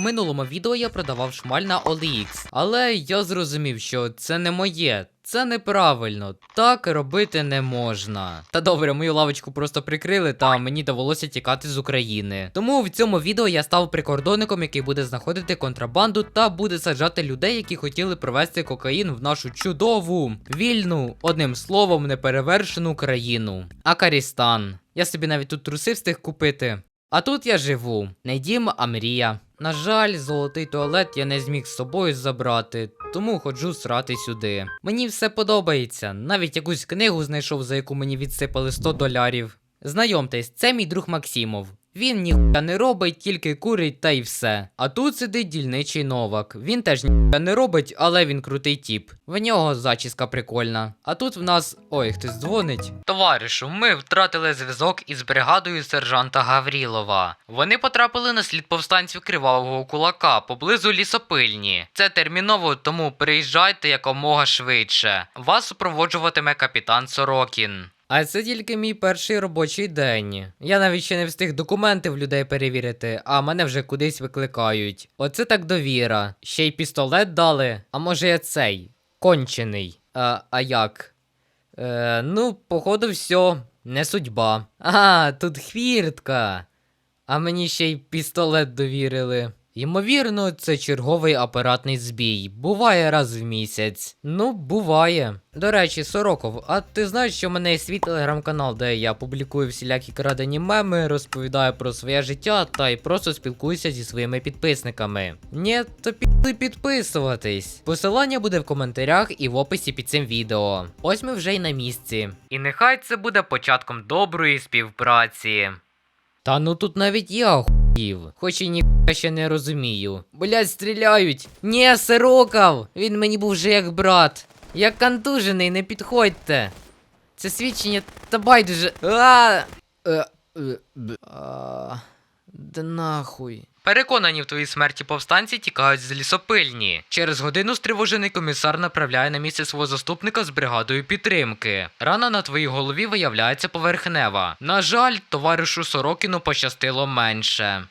минулому відео я продавав шмаль на OLX, але я зрозумів, що це не моє. Це неправильно, так робити не можна. Та добре, мою лавочку просто прикрили, та мені довелося тікати з України. Тому в цьому відео я став прикордонником, який буде знаходити контрабанду та буде саджати людей, які хотіли провести кокаїн в нашу чудову, вільну, одним словом, неперевершену країну. Акарістан. Я собі навіть тут труси встиг купити. А тут я живу. Не дім, а мрія. На жаль, золотий туалет я не зміг з собою забрати, тому ходжу срати сюди. Мені все подобається, навіть якусь книгу знайшов, за яку мені відсипали 100 долярів. Знайомтесь, це мій друг Максимов. Він ніхуя не робить, тільки курить та й все. А тут сидить дільничий Новак. Він теж ніхуя не робить, але він крутий тіп. В нього зачіска прикольна. А тут в нас. Ой, хтось дзвонить. Товаришу, ми втратили зв'язок із бригадою сержанта Гаврілова. Вони потрапили на слід повстанців кривавого кулака поблизу лісопильні. Це терміново, тому приїжджайте якомога швидше. Вас супроводжуватиме капітан Сорокін. А це тільки мій перший робочий день. Я навіть ще не встиг документи в людей перевірити, а мене вже кудись викликають. Оце так довіра. Ще й пістолет дали. А може я цей кончений. А, а як? Е, ну, походу, все, не судьба. А, тут хвіртка. А мені ще й пістолет довірили. Ймовірно, це черговий апаратний збій. Буває раз в місяць. Ну, буває. До речі, Сороков, а ти знаєш, що в мене є свій телеграм-канал, де я публікую всілякі крадені меми, розповідаю про своє життя та й просто спілкуюся зі своїми підписниками. Ні, то піди підписуватись. Посилання буде в коментарях і в описі під цим відео. Ось ми вже й на місці. І нехай це буде початком доброї співпраці. Та ну тут навіть я охуїв, хоч і ніхуя ще не розумію. Блять, стріляють. Ні, Сироков! Він мені був вже як брат. Я контужений, не підходьте. Це свідчення та байдуже. А! Е, е, Да нахуй. Переконані в твоїй смерті повстанці тікають з лісопильні. Через годину стривожений комісар направляє на місце свого заступника з бригадою підтримки. Рана на твоїй голові виявляється поверхнева. На жаль, товаришу Сорокіну пощастило менше.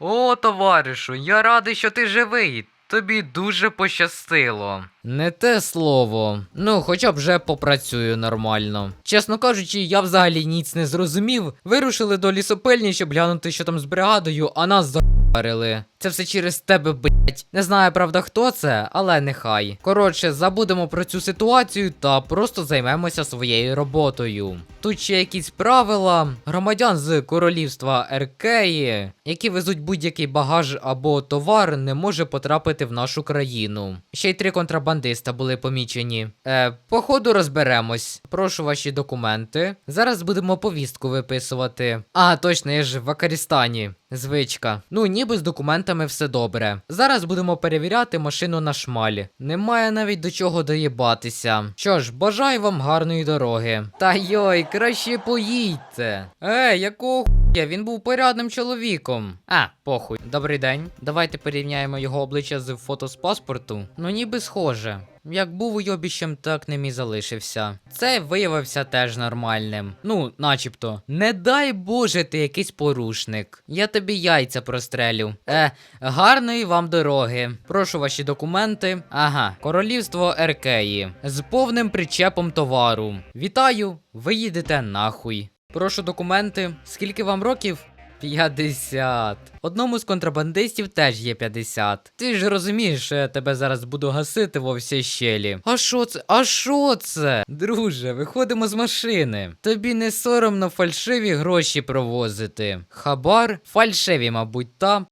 О, товаришу, я радий, що ти живий. Тобі дуже пощастило. Не те слово. Ну, хоча б вже попрацюю нормально. Чесно кажучи, я взагалі ніц не зрозумів. Вирушили до лісопильні, щоб глянути, що там з бригадою, а нас запарили. Це все через тебе, блять. Не знаю, правда, хто це, але нехай. Коротше, забудемо про цю ситуацію та просто займемося своєю роботою. Тут ще якісь правила громадян з королівства Еркеї, які везуть будь-який багаж або товар, не може потрапити в нашу країну. Ще й три контрабандиста були помічені. Е, походу розберемось. Прошу ваші документи. Зараз будемо повістку виписувати. А, точно, я ж в Акарістані. Звичка. Ну, ніби з документами все добре. Зараз будемо перевіряти машину на шмалі. Немає навіть до чого доїбатися. Що ж, бажаю вам гарної дороги. Та йой, краще поїдьте. Е, якого хуя? Він був порядним чоловіком. А, похуй. Добрий день. Давайте порівняємо його обличчя з фото з паспорту. Ну, ніби схоже. Як був уйобіщем, так ним і залишився. Цей виявився теж нормальним. Ну, начебто. Не дай Боже, ти якийсь порушник. Я тобі яйця прострелю. Е, гарної вам дороги. Прошу ваші документи. Ага, королівство Еркеї. З повним причепом товару. Вітаю, ви їдете нахуй. Прошу документи. Скільки вам років? 50. Одному з контрабандистів теж є 50. Ти ж розумієш, що я тебе зараз буду гасити во всій щелі. А що це? А що це? Друже, виходимо з машини. Тобі не соромно фальшиві гроші провозити. Хабар? Фальшиві, мабуть, та.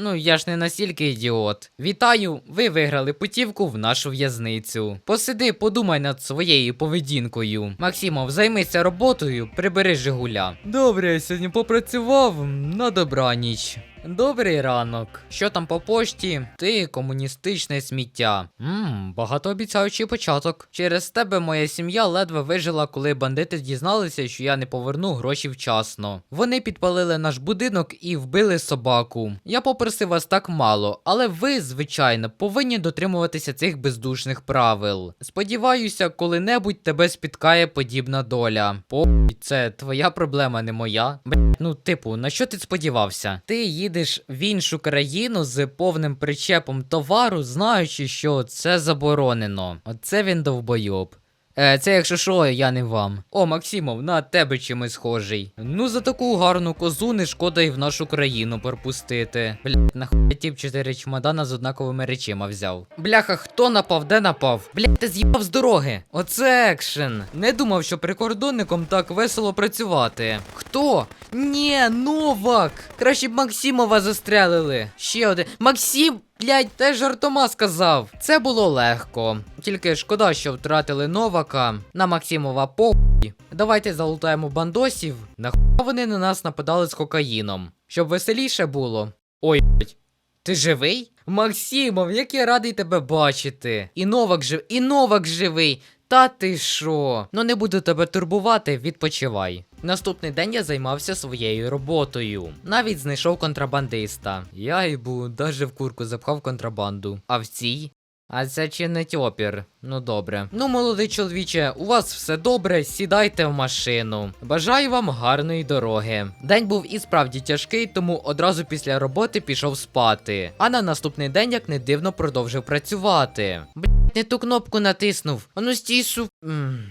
Ну, я ж не настільки ідіот. Вітаю, ви виграли путівку в нашу в'язницю. Посиди, подумай над своєю поведінкою. Максимов, займися роботою, прибери Жигуля. Добре, я сьогодні попрацював на добраніч. Добрий ранок. Що там по пошті? Ти комуністичне сміття. Мм, багатообіцяючий початок. Через тебе моя сім'я ледве вижила, коли бандити дізналися, що я не поверну гроші вчасно. Вони підпалили наш будинок і вбили собаку. Я попросив вас так мало, але ви, звичайно, повинні дотримуватися цих бездушних правил. Сподіваюся, коли-небудь тебе спіткає подібна доля. По це твоя проблема, не моя. Б... Ну, типу, на що ти сподівався? Ти їдеш їдеш в іншу країну з повним причепом товару, знаючи, що це заборонено. Оце він довбойоб. Е, це якщо що, я не вам. О, Максимов, на тебе чимось схожий. Ну за таку гарну козу не шкода й в нашу країну пропустити. Блять, нахуй тіп чотири чемодана з однаковими речима взяв. Бляха, хто напав, де напав? Блять, ти з'їбав з дороги. Оце екшен. Не думав, що прикордонником так весело працювати. Хто? Ні, Новак! Краще б Максимова застрелили. Ще один. Максим! Блять, теж жартома сказав. Це було легко. Тільки шкода, що втратили Новака на Максимова похуй. Давайте залутаємо бандосів. Нахуй вони на нас нападали з кокаїном. Щоб веселіше було. Ой, блять. Ти живий? Максимов, як я радий тебе бачити. І Новак жив, і Новак живий. Та ти що? Ну не буду тебе турбувати, відпочивай. Наступний день я займався своєю роботою. Навіть знайшов контрабандиста. Я йбу, даже в курку запхав контрабанду. А в цій? А це чи не тьопір? Ну добре. Ну, молодий чоловіче, у вас все добре, сідайте в машину. Бажаю вам гарної дороги. День був і справді тяжкий, тому одразу після роботи пішов спати. А на наступний день, як не дивно, продовжив працювати. Блять, не ту кнопку натиснув. А ну стій, су... М.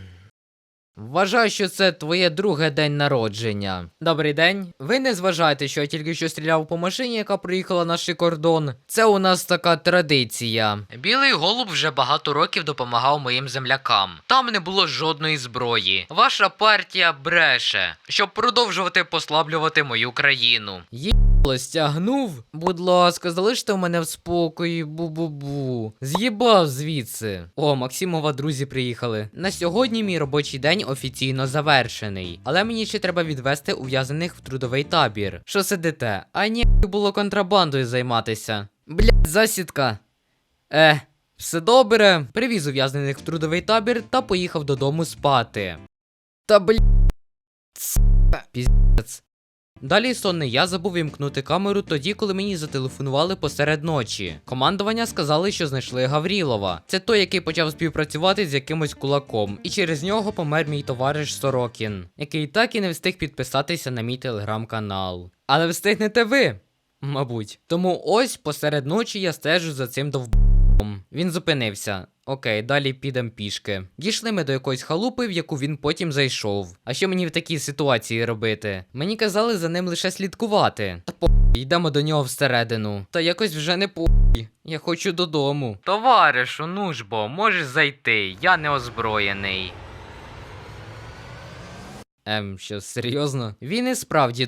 Вважаю, що це твоє друге день народження. Добрий день. Ви не зважайте, що я тільки що стріляв по машині, яка проїхала наш кордон. Це у нас така традиція. Білий голуб вже багато років допомагав моїм землякам. Там не було жодної зброї. Ваша партія бреше, щоб продовжувати послаблювати мою країну. Єбло стягнув. Будь ласка, залиште мене в спокої, бу-бу-бу. З'їбав звідси. О, Максимова друзі приїхали. На сьогодні мій робочий день офіційно завершений. Але мені ще треба відвести ув'язаних в трудовий табір. Що сидите? А ні, було контрабандою займатися. Блять, засідка. Е, все добре. Привіз ув'язнених в трудовий табір та поїхав додому спати. Та блять. Піздець. Далі сонний я забув вімкнути камеру тоді, коли мені зателефонували посеред ночі. Командування сказали, що знайшли Гаврілова. Це той, який почав співпрацювати з якимось кулаком, і через нього помер мій товариш Сорокін, який так і не встиг підписатися на мій телеграм-канал. Але встигнете ви, мабуть. Тому ось посеред ночі я стежу за цим довбом. Він зупинився. Окей, далі підем пішки. Дійшли ми до якоїсь халупи, в яку він потім зайшов. А що мені в такій ситуації робити? Мені казали за ним лише слідкувати. Та по йдемо до нього всередину. Та якось вже не по. Я хочу додому. Товаришу, ну ж бо, можеш зайти, я не озброєний. Ем, що серйозно? Він і справді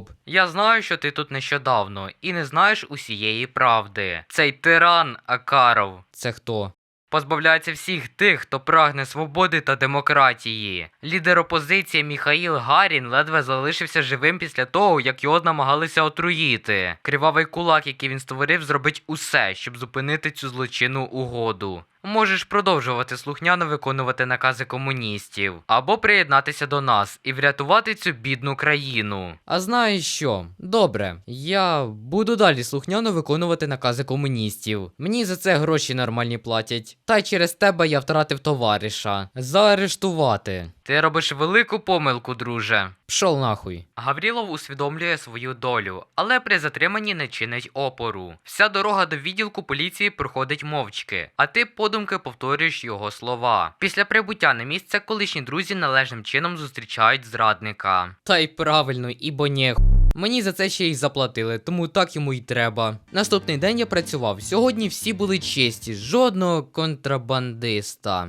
Боб. Я знаю, що ти тут нещодавно, і не знаєш усієї правди. Цей тиран Акаров. Це хто? Позбавляється всіх тих, хто прагне свободи та демократії. Лідер опозиції Міхаїл Гарін ледве залишився живим після того, як його намагалися отруїти. Кривавий кулак, який він створив, зробить усе, щоб зупинити цю злочинну угоду. Можеш продовжувати слухняно виконувати накази комуністів або приєднатися до нас і врятувати цю бідну країну. А знаєш що? Добре, я буду далі слухняно виконувати накази комуністів. Мені за це гроші нормальні платять. Та й через тебе я втратив товариша. Заарештувати. Ти робиш велику помилку, друже. Пшов нахуй. Гаврілов усвідомлює свою долю, але при затриманні не чинить опору. Вся дорога до відділку поліції проходить мовчки, а ти подумки повторюєш його слова. Після прибуття на місце колишні друзі належним чином зустрічають зрадника. Та й правильно, ібо не Мені за це ще й заплатили, тому так йому й треба. Наступний день я працював. Сьогодні всі були честі, жодного контрабандиста.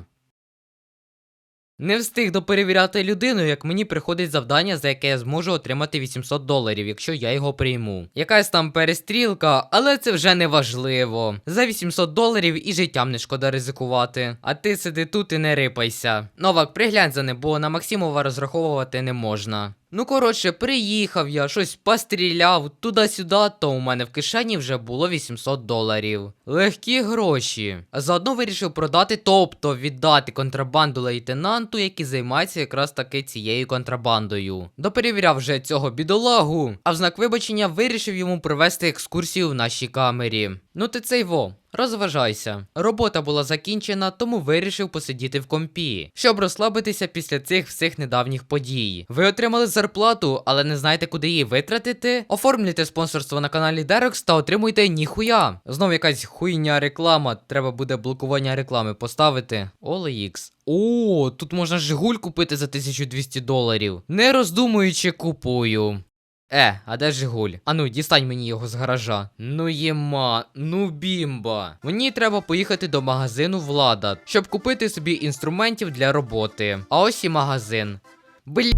Не встиг доперевіряти людину, як мені приходить завдання, за яке я зможу отримати 800 доларів, якщо я його прийму. Якась там перестрілка, але це вже не важливо. За 800 доларів і життям не шкода ризикувати. А ти сиди тут і не рипайся. Новак, приглянь за ним, бо на Максимова розраховувати не можна. Ну, коротше, приїхав я, щось постріляв туди-сюди, то у мене в кишені вже було 800 доларів. Легкі гроші. А заодно вирішив продати, тобто віддати контрабанду лейтенанту, який займається якраз таки цією контрабандою. Доперевіряв вже цього бідолагу, а в знак вибачення вирішив йому провести екскурсію в нашій камері. Ну ти цей во, розважайся. Робота була закінчена, тому вирішив посидіти в компі, щоб розслабитися після цих всіх недавніх подій. Ви отримали зарплату, але не знаєте, куди її витратити? Оформлюйте спонсорство на каналі Derex та отримуйте ніхуя. Знов якась хуйня реклама. Треба буде блокування реклами поставити. OLX. О, тут можна Жигуль купити за 1200 доларів. Не роздумуючи, купую. Е, а де Жигуль? Ану, дістань мені його з гаража. Ну єма, ну бімба. Мені треба поїхати до магазину Влада, щоб купити собі інструментів для роботи. А ось і магазин. Бля,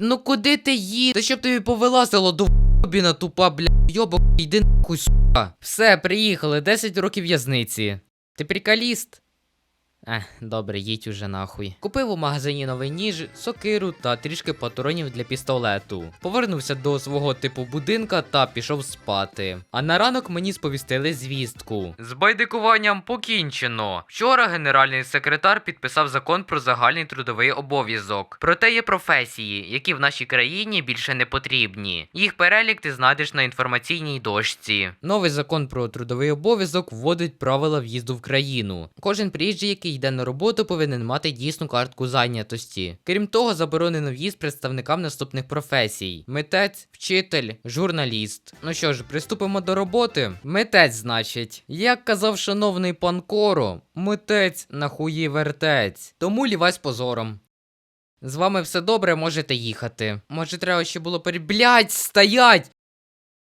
ну куди ти їдеш? Щоб тобі повилазило до біна тупа, бля, йоба, йди нахуй, сука. Все, приїхали, 10 років в'язниці. Ти приколіст? Ех, добре, їдь уже нахуй. Купив у магазині новий ніж, сокиру та трішки патронів для пістолету. Повернувся до свого типу будинка та пішов спати. А на ранок мені сповістили звістку. З байдикуванням покінчено. Вчора генеральний секретар підписав закон про загальний трудовий обов'язок. Проте є професії, які в нашій країні більше не потрібні. Їх перелік ти знайдеш на інформаційній дошці. Новий закон про трудовий обов'язок вводить правила в'їзду в країну. Кожен приїжджий, який йде на роботу, повинен мати дійсну картку зайнятості. Крім того, заборонено в'їзд представникам наступних професій: митець, вчитель, журналіст. Ну що ж, приступимо до роботи. Митець, значить, як казав шановний пан Коро, митець на хуї вертець. Тому лівай з позором. З вами все добре, можете їхати. Може, треба ще було пере... Блять, стоять!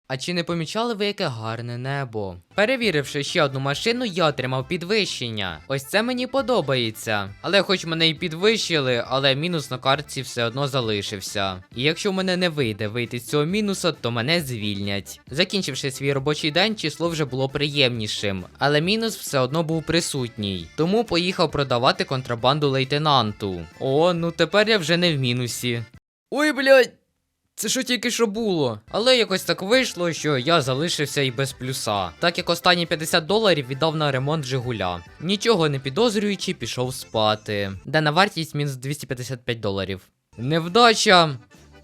А чи не помічали ви, яке гарне небо? Перевіривши ще одну машину, я отримав підвищення. Ось це мені подобається. Але хоч мене і підвищили, але мінус на картці все одно залишився. І якщо в мене не вийде вийти з цього мінуса, то мене звільнять. Закінчивши свій робочий день, число вже було приємнішим, але мінус все одно був присутній. Тому поїхав продавати контрабанду лейтенанту. О, ну тепер я вже не в мінусі. Ой, блядь! Це що тільки що було. Але якось так вийшло, що я залишився і без плюса. Так як останні 50 доларів віддав на ремонт Жигуля. Нічого не підозрюючи, пішов спати. Де на вартість мінус 255 доларів. Невдача.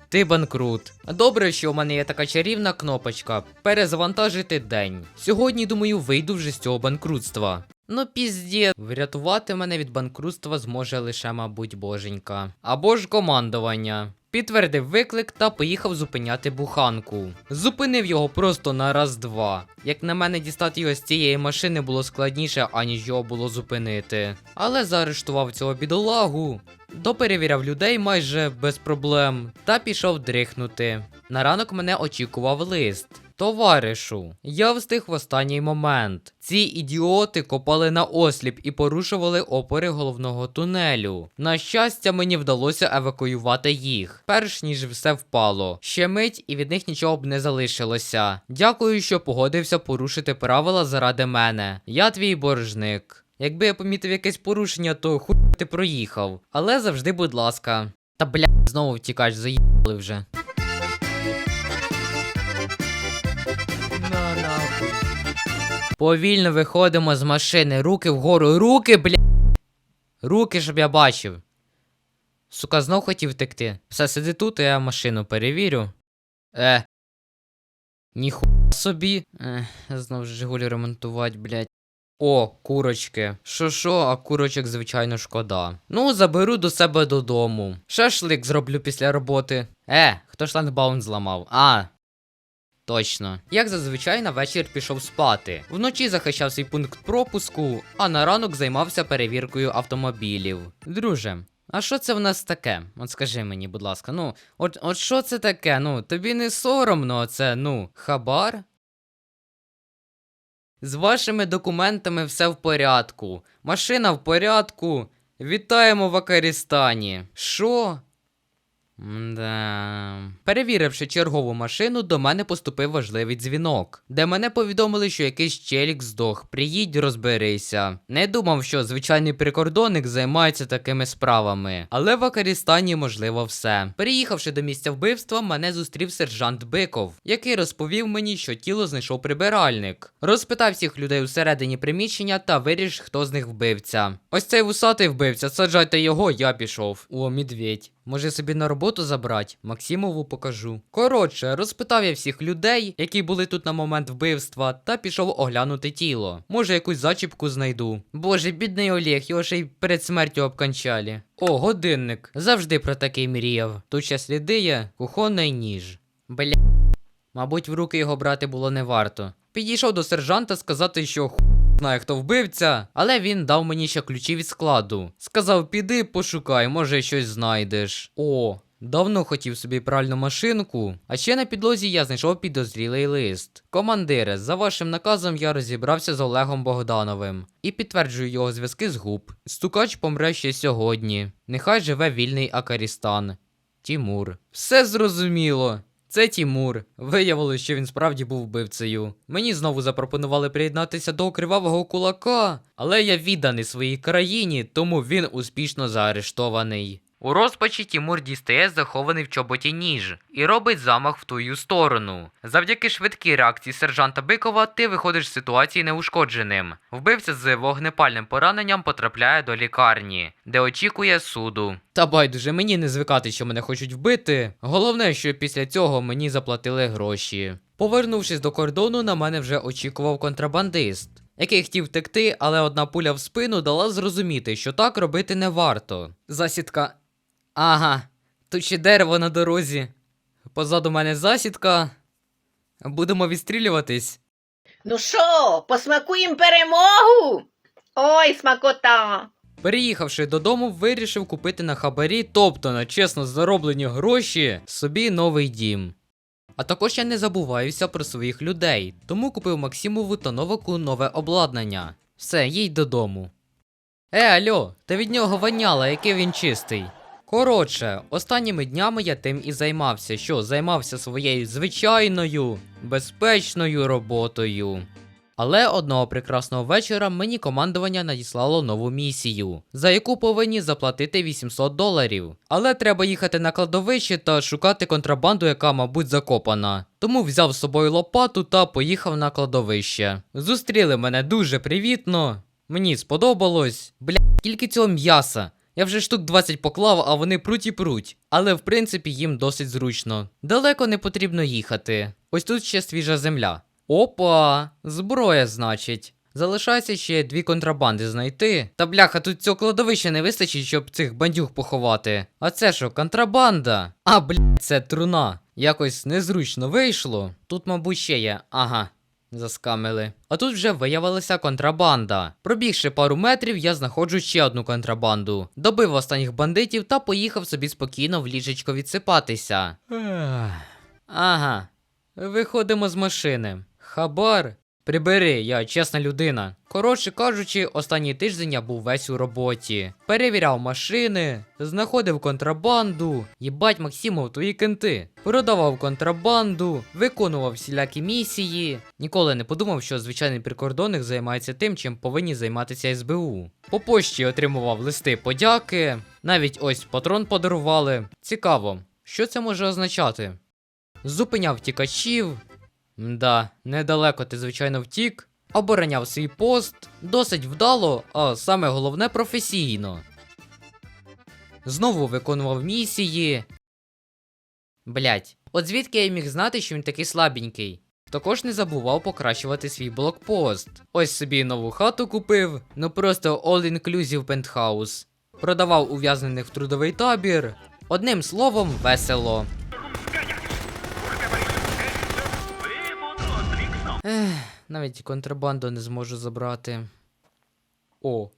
Ти банкрут. Добре, що у мене є така чарівна кнопочка перезавантажити день. Сьогодні, думаю, вийду вже з цього банкрутства. Ну, пізде, врятувати мене від банкрутства зможе лише, мабуть, боженька. Або ж командування. Підтвердив виклик та поїхав зупиняти буханку. Зупинив його просто на раз-два. Як на мене, дістати його з цієї машини було складніше, аніж його було зупинити. Але заарештував цього бідолагу. Доперевіряв людей майже без проблем та пішов дрихнути. На ранок мене очікував лист. Товаришу, я встиг в останній момент. Ці ідіоти копали на осліп і порушували опори головного тунелю. На щастя, мені вдалося евакуювати їх, перш ніж все впало. Ще мить і від них нічого б не залишилося. Дякую, що погодився порушити правила заради мене. Я твій боржник. Якби я помітив якесь порушення, то хуй ти проїхав. Але завжди, будь ласка. Та бля, знову втікаєш, заїбали вже. Повільно виходимо з машини, руки вгору, руки, бля. Руки, щоб я бачив. Сука, знов хотів втекти. Все, сиди тут, а я машину перевірю. Е. Ніхуя собі. Ех, знов Жигулі ремонтувати, блядь. О, курочки. Що що, а курочок, звичайно, шкода. Ну, заберу до себе додому. Шашлик зроблю після роботи. Е, хто шлагбаум зламав? А. Точно. Як зазвичай на вечір пішов спати. Вночі захищав свій пункт пропуску, а на ранок займався перевіркою автомобілів. Друже. А що це в нас таке? От скажи мені, будь ласка, ну, от, от що це таке? Ну, тобі не соромно, це, ну, хабар? З вашими документами все в порядку. Машина в порядку. Вітаємо в Акарістані. Що? Да. Перевіривши чергову машину, до мене поступив важливий дзвінок, де мене повідомили, що якийсь челік здох. Приїдь, розберися. Не думав, що звичайний прикордонник займається такими справами. Але в Акарістані можливо все. Приїхавши до місця вбивства, мене зустрів сержант Биков, який розповів мені, що тіло знайшов прибиральник. Розпитав всіх людей усередині приміщення та виріш, хто з них вбивця. Ось цей вусатий вбивця, саджайте його, я пішов. О, медведь. Може собі на роботу забрати? Максимову покажу. Коротше, розпитав я всіх людей, які були тут на момент вбивства, та пішов оглянути тіло. Може, якусь зачіпку знайду. Боже, бідний Олег, його ще й перед смертю обкончалі. О, годинник. Завжди про такий мріяв. Тут ще сліди є, кухонний ніж. Бля. Мабуть, в руки його брати було не варто. Підійшов до сержанта сказати, що ху знає, хто вбивця, але він дав мені ще ключі від складу. Сказав, піди, пошукай, може щось знайдеш. О, давно хотів собі пральну машинку. А ще на підлозі я знайшов підозрілий лист. Командире, за вашим наказом я розібрався з Олегом Богдановим і підтверджую його зв'язки з губ. Стукач помре ще сьогодні. Нехай живе вільний Акарістан. Тімур. Все зрозуміло. Це Тімур. Виявилось, що він справді був вбивцею. Мені знову запропонували приєднатися до кривавого кулака, але я відданий своїй країні, тому він успішно заарештований. У розпачі Тімур дістає захований в чоботі ніж і робить замах в твою сторону. Завдяки швидкій реакції сержанта Бикова ти виходиш з ситуації неушкодженим. Вбивця з вогнепальним пораненням потрапляє до лікарні, де очікує суду. Та байдуже, мені не звикати, що мене хочуть вбити. Головне, що після цього мені заплатили гроші. Повернувшись до кордону, на мене вже очікував контрабандист. Який хотів втекти, але одна пуля в спину дала зрозуміти, що так робити не варто. Засідка. Ага, тут ще дерево на дорозі. Позаду мене засідка. Будемо відстрілюватись. Ну що, посмакуємо перемогу? Ой, смакота! Переїхавши додому, вирішив купити на хабарі, тобто на чесно зароблені гроші, собі новий дім. А також я не забуваюся про своїх людей, тому купив Максимову та Новаку нове обладнання. Все, їдь додому. Е, альо, та від нього воняло, який він чистий. Коротше, останніми днями я тим і займався, що займався своєю звичайною, безпечною роботою. Але одного прекрасного вечора мені командування надіслало нову місію, за яку повинні заплатити 800 доларів. Але треба їхати на кладовище та шукати контрабанду, яка, мабуть, закопана. Тому взяв з собою лопату та поїхав на кладовище. Зустріли мене дуже привітно. Мені сподобалось. Бля, скільки цього м'яса. Я вже штук 20 поклав, а вони пруть і пруть. Але в принципі їм досить зручно. Далеко не потрібно їхати. Ось тут ще свіжа земля. Опа, зброя, значить. Залишається ще дві контрабанди знайти. Та бляха, тут цього кладовища не вистачить, щоб цих бандюг поховати. А це що, контрабанда? А, блядь, це труна. Якось незручно вийшло. Тут, мабуть, ще є. Ага. Заскамили. А тут вже виявилася контрабанда. Пробігши пару метрів, я знаходжу ще одну контрабанду. Добив останніх бандитів та поїхав собі спокійно в ліжечко відсипатися. Ага. Виходимо з машини. Хабар. Прибери, я чесна людина. Коротше кажучи, останній тиждень я був весь у роботі. Перевіряв машини, знаходив контрабанду. Їбать, Максимов, твої кенти. Продавав контрабанду, виконував всілякі місії. Ніколи не подумав, що звичайний прикордонник займається тим, чим повинні займатися СБУ. По пошті отримував листи подяки, навіть ось патрон подарували. Цікаво, що це може означати? Зупиняв тікачів. Мда, недалеко ти, звичайно, втік. Обороняв свій пост досить вдало, а саме головне професійно. Знову виконував місії. Блять, от звідки я міг знати, що він такий слабенький? Також не забував покращувати свій блокпост. Ось собі нову хату купив, ну просто all-inclusive пентхаус. Продавав ув'язнених в трудовий табір. Одним словом, весело. Ех, навіть контрабанду не зможу забрати. О.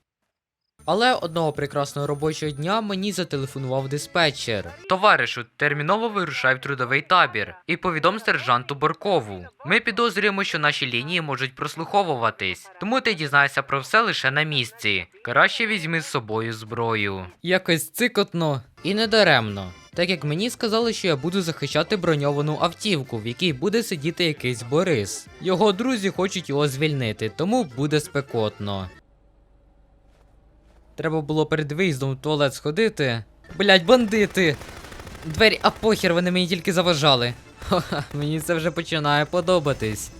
Але одного прекрасного робочого дня мені зателефонував диспетчер. Товаришу, терміново вирушай в трудовий табір і повідом сержанту Боркову. Ми підозрюємо, що наші лінії можуть прослуховуватись, тому ти дізнаєшся про все лише на місці. Краще візьми з собою зброю. Якось цикотно і недаремно. Так як мені сказали, що я буду захищати броньовану автівку, в якій буде сидіти якийсь Борис. Його друзі хочуть його звільнити, тому буде спекотно. Треба було перед виїздом в туалет сходити. Блять, бандити! Двері, а похер, вони мені тільки заважали. Ха-ха, мені це вже починає подобатись.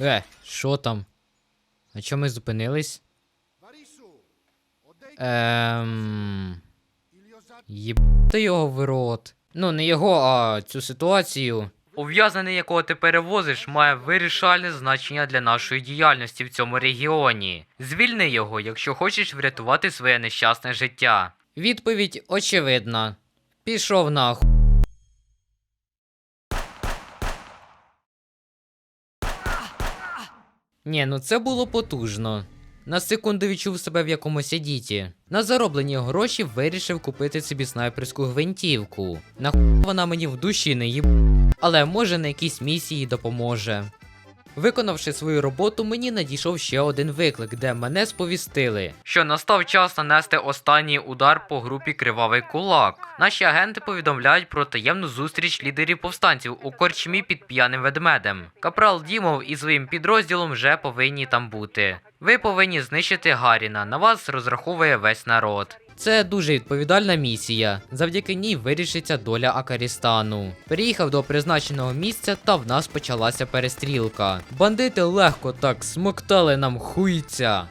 Е, що там? А чому ми зупинились? Ем... Єбати його в рот. Ну, не його, а цю ситуацію. Ув'язнений, якого ти перевозиш, має вирішальне значення для нашої діяльності в цьому регіоні. Звільни його, якщо хочеш врятувати своє нещасне життя. Відповідь очевидна. Пішов нахуй. Ні, ну це було потужно. На секунду відчув себе в якомусь едіті. На зароблені гроші вирішив купити собі снайперську гвинтівку. Нахуй вона мені в душі не їб. Але може на якійсь місії допоможе. Виконавши свою роботу, мені надійшов ще один виклик, де мене сповістили, що настав час нанести останній удар по групі Кривавий Кулак. Наші агенти повідомляють про таємну зустріч лідерів повстанців у корчмі під п'яним ведмедем. Капрал Дімов і своїм підрозділом вже повинні там бути. Ви повинні знищити Гаріна. На вас розраховує весь народ. Це дуже відповідальна місія. Завдяки ній вирішиться доля Акарістану. Переїхав до призначеного місця, та в нас почалася перестрілка. Бандити легко так смоктали нам хуйця.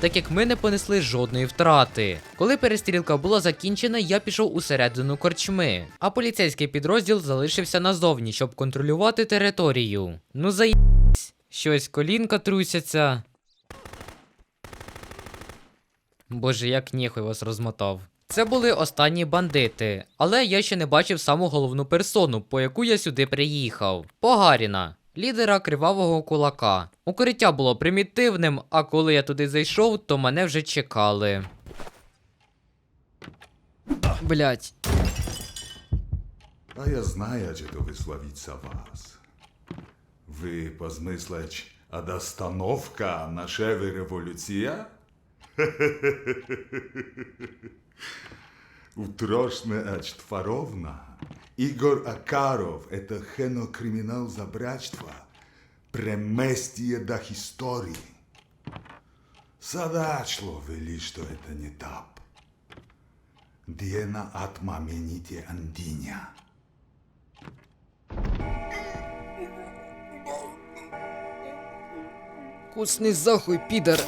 Так як ми не понесли жодної втрати. Коли перестрілка була закінчена, я пішов усередину корчми, а поліцейський підрозділ залишився назовні, щоб контролювати територію. Ну заїбсь, щось колінка трусяться. Боже, як ніхуй вас розмотав. Це були останні бандити, але я ще не бачив саму головну персону, по яку я сюди приїхав. Погаріна, лідера кривавого кулака. Укриття було примітивним, а коли я туди зайшов, то мене вже чекали. Блять. A ja znaję, że to wysławica was. Wy pozmyśleć, a da stanowka naszewy Утрошна Ачтфаровна, Игорь Акаров, это хенокримінал за братство, Преместие до истории. Садачло вели, что это не тап. Диена атма мените андиня. Вкусный захуй, пидор!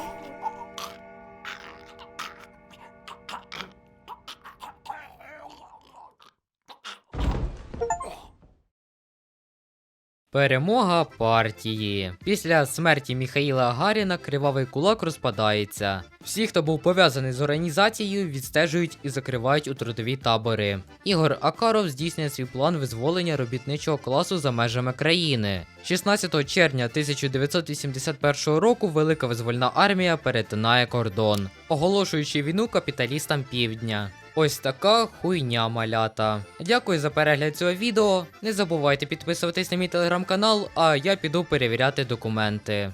Перемога партії. Після смерті Міхаїла Гаріна кривавий кулак розпадається. Всі, хто був пов'язаний з організацією, відстежують і закривають у трудові табори. Ігор Акаров здійснює свій план визволення робітничого класу за межами країни. 16 червня 1981 року Велика визвольна армія перетинає кордон, оголошуючи війну капіталістам півдня. Ось така хуйня малята. Дякую за перегляд цього відео. Не забувайте підписуватись на мій телеграм-канал, а я піду перевіряти документи.